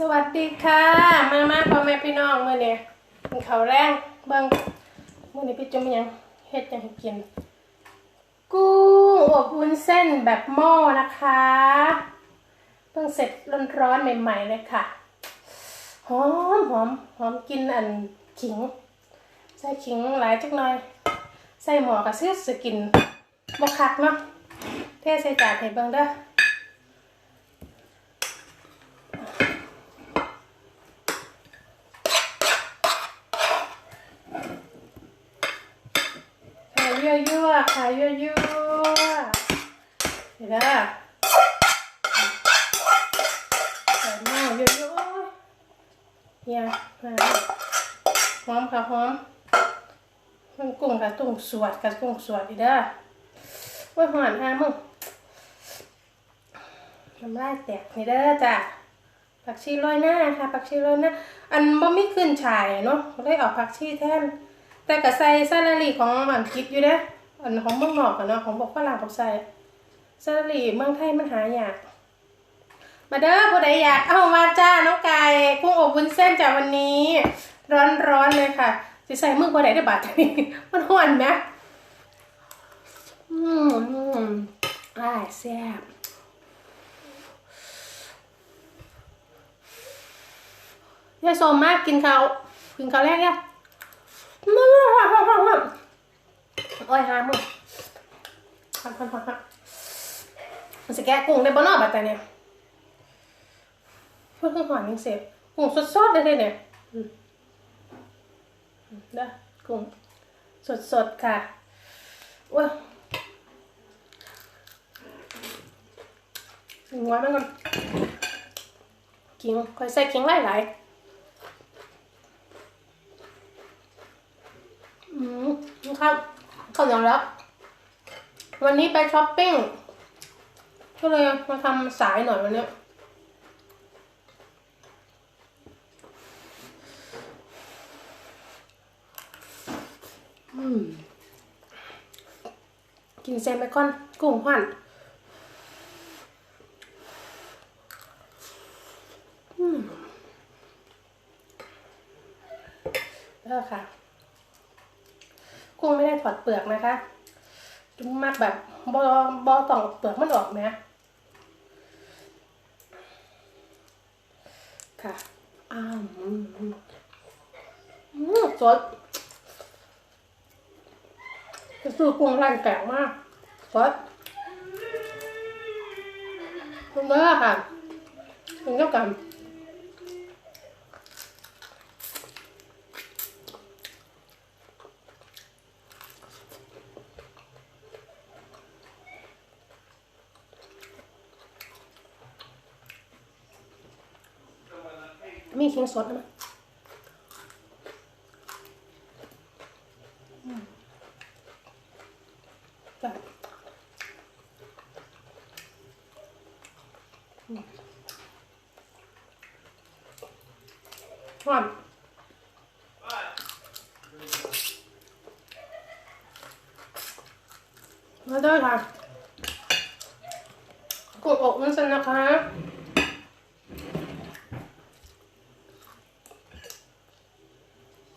สวัสดีค่ะ มามาพ่อแม่พี่น้องเมื่อเนี้กินข้าวแรงเบิ่งเมื่อนี้พี่จุมยังเฮ็ดยังกินกุ้งอบวุ้นเส้นแบบหม้อนะคะเพิ่งเสร็จร้อนๆใหม่ๆเลยค่ะหอมหอมหอมกินอันขิง ใส่ขิงหลายจักหน่อย ใส่หมอกระซื้อสกินบกคักเนาะเทใส่จานให้เบิ่งเด้อ ขายยั่วๆขายยั่วเดี๋ยวนะใส่หม้อยั่วๆเนี่ยมาหอมค่ะหอมมันกุ้งกับตุ้งสวดกับกุ้งสวดอีเด้อว่าหอนห้ามึงน้ำลายแตกนี่เด้อจ้ะผักชีโรยหน้าค่ะผักชีโรยหน้า อันบ่มีขึ้นฉายเนาะเลยเอาผักชีแทน แต่ก็ใส่ซาลารีของอังกฤษอยู่เด้ออันของเมืองนอกอะเนาะของบอกฝรั่งบอกใส่ซาลารีเมืองไทยมันหายากมาเด้อผู้ใดอยากเอามาจ้าน้องไก่กุ้งอบวุ้นเส้นจากวันนี้ ร้อนๆเลยค่ะสิใส่มือบ่ได้ได้บาดนี้มันห้อนไหมอืมอืมอ้ายแซ่บยายโซมมากกินข้าวกินข้าวแรกเนี่ยา โอ้ยห้ามึงพันพันพันพันมันจะแกะกุ้งได้บ่เนอบัดแต่เนี่ยเพื่อนเพื่อนหวานยังเสพกุ้งสดๆได้เลยเนี่ยอืมอืมเด้อกุ้งสดๆค่ะโอ้ยหัวมันก่อนกิ้งคอยใส่กิ้งหลายๆอืมค รับข้าวเหนียวแล้ว วันนี้ไปช้อปปิ้ง ก็เลยมาทำสายหน่อยวันนี้กินเซมไปก่อนกุ้งหั่นอืมแล้วค่ะ กุ้งไม่ได้ถอดเปลือกนะคะจุ๊มมากแบบบอบอต้องเปลือกมันออกนะค่ะอ้าวอืมสดจะซื้อกุ้งร้านแกะมากสดคุณเด้อค่ะคุณเจ้ากัน มีขิงสดนะอืมจ้ะอืมหอมมาด้อค่ะกดอกนั่นสินะคะ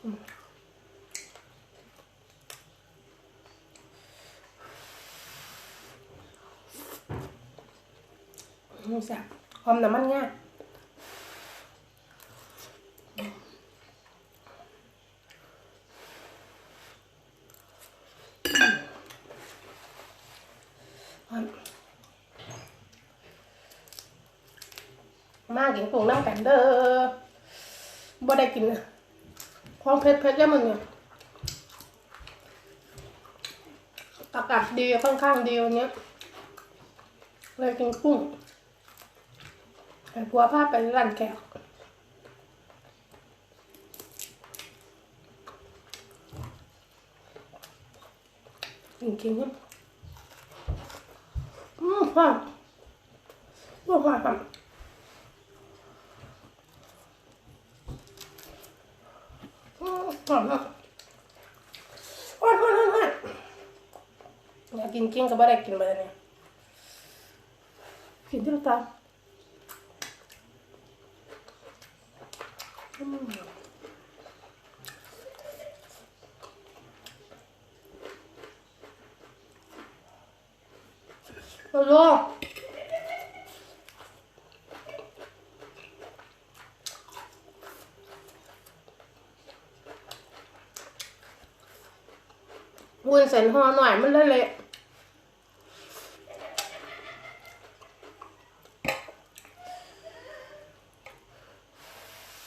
นี่แซ่บหอมน้ำมันง่ายหอมมากินกุ้งน้ำกันเด้อบ่ได้กินนะ ความเผ็ดเผ็ดๆแล้มึงเนี่ยอากาศดีค่อนข้างดีวันนี้เลยกินกุ้งให้ผัวพาไปร้านแก้วจริงๆอืมหอมหอม หอมหอมอืมหอมมากโอ้ยโอ้ยโอ้ยโอ้ยอยากกินกิ้งก็ไม่ได้กินไปเลยเนี่ยกินที่ลูกตาอืมโวุ้นเส้นห่อหน่อยมันเลยเละ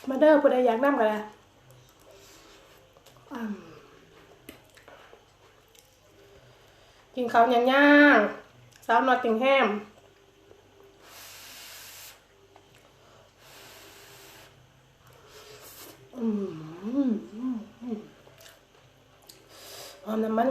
มาเด้อผู้ใดอยากนั่งกันลยอืมกินข้าวย่างๆสาวนอดติงแฮมอืม อืมอืมอ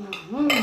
ืมหอมน้ำ